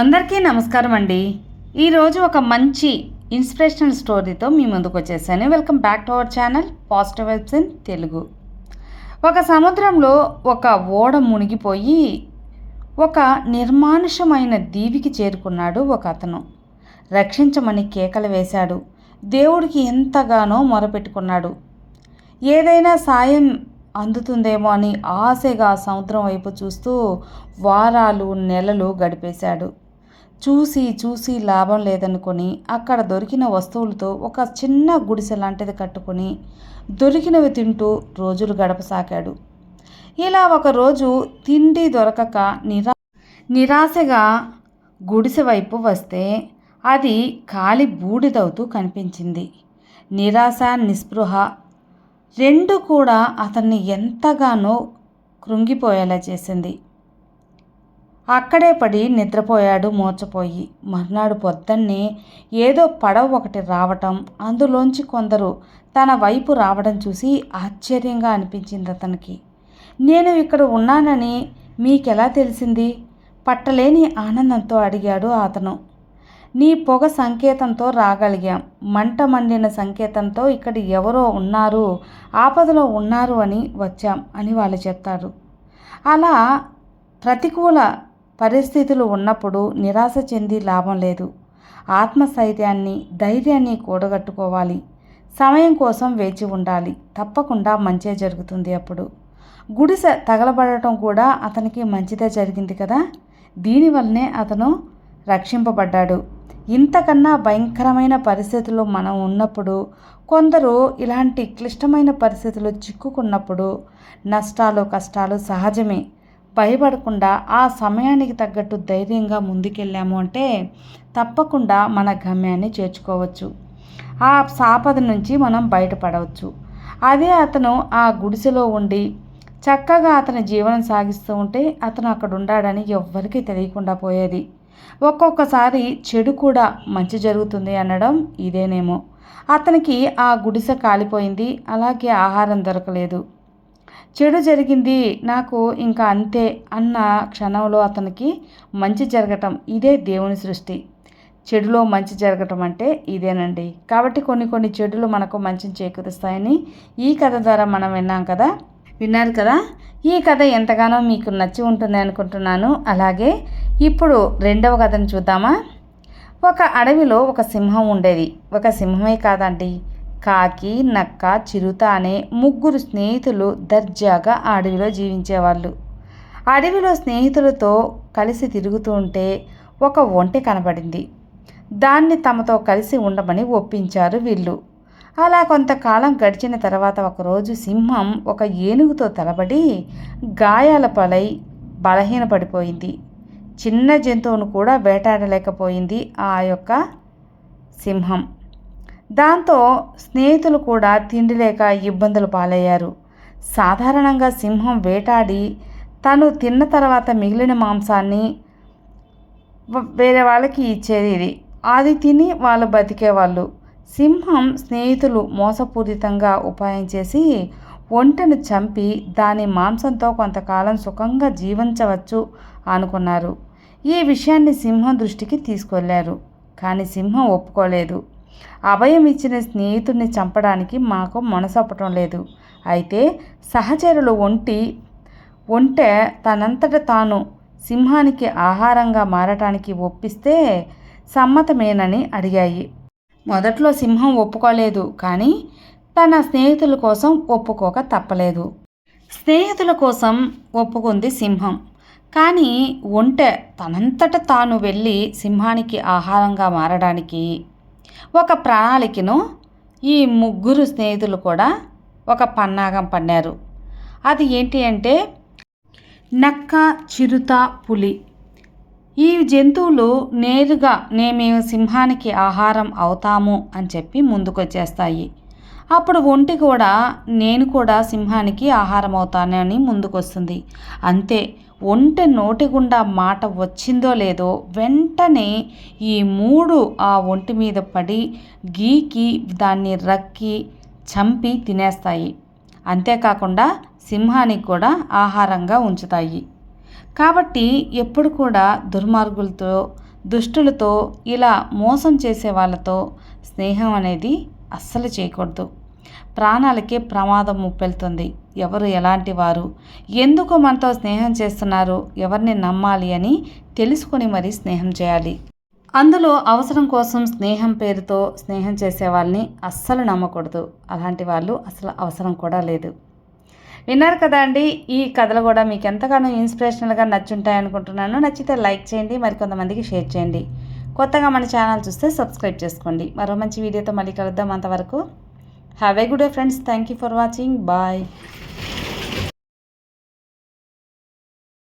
అందరికీ నమస్కారం అండి. ఈరోజు ఒక మంచి ఇన్స్పిరేషనల్ స్టోరీతో మీ ముందుకు వచ్చేసాను. Welcome back to our channel positive webs in Telugu. ఒక సముద్రంలో ఒక ఓడ మునిగిపోయి ఒక నిర్మానుషమైన దీవికి చేరుకున్నాడు ఒక అతను. రక్షించమని కేకలు వేశాడు. దేవుడికి ఎంతగానో మొరపెట్టుకున్నాడు. ఏదైనా సాయం అందుతుందేమో అని ఆశగా సముద్రం వైపు చూస్తూ వారాలు నెలలు గడిపేశాడు. చూసి చూసి లాభం లేదనుకొని అక్కడ దొరికిన వస్తువులతో ఒక చిన్న గుడిసె లాంటిది కట్టుకొని దొరికినవి తింటూ రోజులు గడపసాగాడు. ఇలా ఒకరోజు తిండి దొరకక నిరా నిరాశగా గుడిసె వైపు వస్తే అది కాలి బూడిదవుతూ కనిపించింది. నిరాశ నిస్పృహ రెండు కూడా అతన్ని ఎంతగానో కృంగిపోయేలా చేసింది. అక్కడే పడి నిద్రపోయాడు మోచపోయి మర్నాడు పొద్దున్నే ఏదో పడవ ఒకటి రావటం అందులోంచి కొందరు తన వైపు రావడం చూసి ఆశ్చర్యంగా అనిపించింది అతనికి. నేను ఇక్కడ ఉన్నానని మీకెలా తెలిసింది? పట్టలేని ఆనందంతో అడిగాడు అతను. నీ పొగ సంకేతంతో రాగలిగాం. మంట మండిన సంకేతంతో ఇక్కడ ఎవరో ఉన్నారు ఆపదలో ఉన్నారు అని వచ్చాం అని వాళ్ళు చెప్తారు. అలా ప్రతికూల పరిస్థితులు ఉన్నప్పుడు నిరాశ చెంది లాభం లేదు. ఆత్మస్థైర్యాన్ని ధైర్యాన్ని కూడగట్టుకోవాలి. సమయం కోసం వేచి ఉండాలి. తప్పకుండా మంచే జరుగుతుంది అప్పుడు. గుడిసె తగలబడటం కూడా అతనికి మంచిదే జరిగింది కదా? దీనివల్లనే అతను రక్షింపబడ్డాడు. ఇంతకన్నా భయంకరమైన పరిస్థితుల్లో మనం ఉన్నప్పుడు కొందరు ఇలాంటి క్లిష్టమైన పరిస్థితులు చిక్కుకున్నప్పుడు నష్టాలు కష్టాలు సహజమే. భయపడకుండా ఆ సమయానికి తగ్గట్టు ధైర్యంగా ముందుకెళ్ళాము అంటే తప్పకుండా మన గమ్యాన్ని చేర్చుకోవచ్చు. ఆ సాపద నుంచి మనం బయటపడవచ్చు. అదే అతను ఆ గుడిసెలో ఉండి చక్కగా అతని జీవనం సాగిస్తూ ఉంటే అతను అక్కడ ఉండాడని ఎవ్వరికీ తెలియకుండా పోయేది. ఒక్కొక్కసారి చెడు కూడా మంచి జరుగుతుంది అనడం ఇదేనేమో. అతనికి ఆ గుడిసె కాలిపోయింది అలాగే ఆహారం దొరకలేదు. చెడు జరిగింది నాకు ఇంకా అంతే అన్న క్షణంలో అతనికి మంచి జరగటం ఇదే దేవుని సృష్టి. చెడులో మంచి జరగటం అంటే ఇదేనండి. కాబట్టి కొన్ని కొన్ని చెడులు మనకు మంచిని చేకూరుస్తాయని ఈ కథ ద్వారా మనం విన్నాం కదా? విన్నారు కదా? ఈ కథ ఎంతగానో మీకు నచ్చి ఉంటుంది అనుకుంటున్నాను. అలాగే ఇప్పుడు రెండవ కథను చూద్దామా? ఒక అడవిలో ఒక సింహం ఉండేది. ఒక సింహమే కాదండి. కాకి నక్క చిరుత అనే ముగ్గురు స్నేహితులు దర్జాగా ఆ అడవిలో జీవించేవాళ్ళు. అడవిలో స్నేహితులతో కలిసి తిరుగుతుంటే ఒక ఒంటె కనబడింది. దాన్ని తమతో కలిసి ఉండమని ఒప్పించారు వీళ్ళు. అలా కొంతకాలం గడిచిన తర్వాత ఒకరోజు సింహం ఒక ఏనుగుతో తలబడి గాయాల పలై బలహీనపడిపోయింది. చిన్న జంతువును కూడా వేటాడలేకపోయింది ఆ యొక్క సింహం. దాంతో స్నేహితులు కూడా తిండి లేక ఇబ్బందులు పాలయ్యారు. సాధారణంగా సింహం వేటాడి తను తిన్న తర్వాత మిగిలిన మాంసాన్ని వేరే వాళ్ళకి ఇచ్చేది ఇది. అది తిని వాళ్ళు బతికేవాళ్ళు. సింహం స్నేహితులు మోసపూరితంగా ఉపాయం చేసి ఒంటను చంపి దాని మాంసంతో కొంతకాలం సుఖంగా జీవించవచ్చు అనుకున్నారు. ఈ విషయాన్ని సింహం దృష్టికి తీసుకెళ్ళారు. కానీ సింహం ఒప్పుకోలేదు. అభయం ఇచ్చిన స్నేహితుడిని చంపడానికి మాకు మనసొప్పటం లేదు. అయితే సహచరులు ఒంటి ఒంటె తనంతట తాను సింహానికి ఆహారంగా మారటానికి ఒప్పిస్తే సమ్మతమేనని అడిగాయి. మొదట్లో సింహం ఒప్పుకోలేదు కానీ తన స్నేహితుల కోసం ఒప్పుకోక తప్పలేదు. స్నేహితుల కోసం ఒప్పుకుంది సింహం. కానీ ఒంటె తనంతట తాను వెళ్ళి సింహానికి ఆహారంగా మారడానికి ఒక ప్రణాళికను ఈ ముగ్గురు స్నేహితులు కూడా ఒక పన్నాగం పన్నారు. అది ఏంటి అంటే నక్క చిరుత పులి. ఈ జంతువులు నేరుగా మేము సింహానికి ఆహారం అవుతాము అని చెప్పి ముందుకొచ్చేస్తాయి. అప్పుడు ఒంటి కూడా నేను కూడా సింహానికి ఆహారం అవుతానని ముందుకొస్తుంది. అంతే ఒంటె నోటి గుండా మాట వచ్చిందో లేదో వెంటనే ఈ మూడు ఆ ఒంటి మీద పడి గీకి దాన్ని రక్కి చంపి తినేస్తాయి. అంతేకాకుండా సింహానికి కూడా ఆహారంగా ఉంచుతాయి. కాబట్టి ఎప్పుడు కూడా దుర్మార్గులతో దుష్టులతో ఇలా మోసం చేసే వాళ్ళతో స్నేహం అనేది అస్సలు చేయకూడదు. ప్రాణాలకే ప్రమాదం ముప్పెళ్తుంది ఎవరు ఎలాంటి వారు? ఎందుకు మనతో స్నేహం చేస్తున్నారు? ఎవరిని నమ్మాలి అని తెలుసుకొని మరీ స్నేహం చేయాలి. అందులో అవసరం కోసం స్నేహం పేరుతో స్నేహం చేసే వాళ్ళని అస్సలు నమ్మకూడదు. అలాంటి వాళ్ళు అసలు అవసరం కూడా లేదు. విన్నారు కదా అండి ఈ కథలు కూడా మీకు ఎంతగానో ఇన్స్పిరేషనల్గా నచ్చుంటాయి అనుకుంటున్నాను నచ్చితే లైక్ చేయండి మరికొంతమందికి షేర్ చేయండి. కొత్తగా మన ఛానల్ చూస్తే సబ్స్క్రైబ్ చేసుకోండి. మరో మంచి వీడియోతో మళ్ళీ కలుద్దాం అంతవరకు. Have a good day friends thank you for watching bye